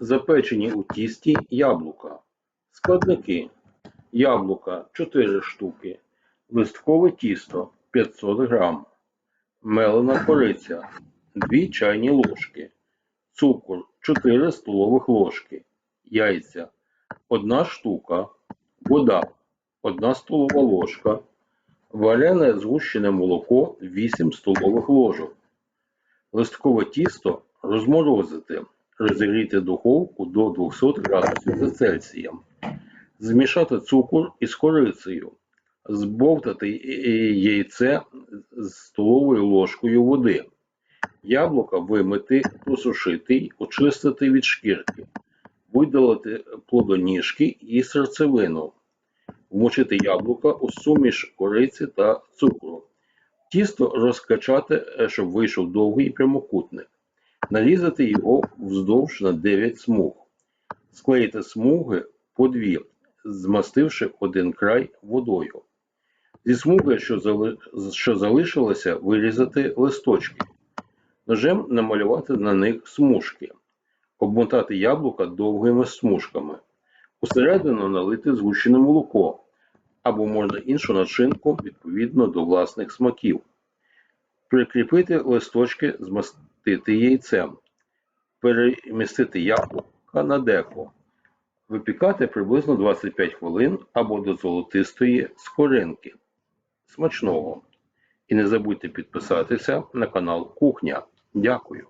Запечені у тісті яблука. Складники. Яблука 4 штуки. Листкове тісто 500 грам. Мелена кориця 2 чайні ложки. Цукор 4 столових ложки. Яйця 1 штука. Вода 1 столова ложка. Варене згущене молоко 8 столових ложок. Листкове тісто розморозити. Розігріти духовку до 200 градусів за Цельсієм. Змішати цукор із корицею. Збовтати яйце з столовою ложкою води. Яблука вимити, просушити й очистити від шкірки. Видалити плодоніжки і серцевину. Вмочити яблука у суміш кориці та цукру. Тісто розкачати, е, щоб вийшов довгий прямокутник. Нарізати його вздовж на 9 смуг. Склеїти смуги по дві, змастивши один край водою. Зі смуги, що, зали... що залишилося, вирізати листочки. Ножем намалювати на них смужки. Обмотати яблука довгими смужками. Усередину налити згущене молоко або можна іншу начинку відповідно до власних смаків. Прикріпити листочки, змастити яйцем, перемістити яблука на деко, випікати приблизно 25 хвилин або до золотистої скоринки. Смачного! І не забудьте підписатися на канал Кухня. Дякую.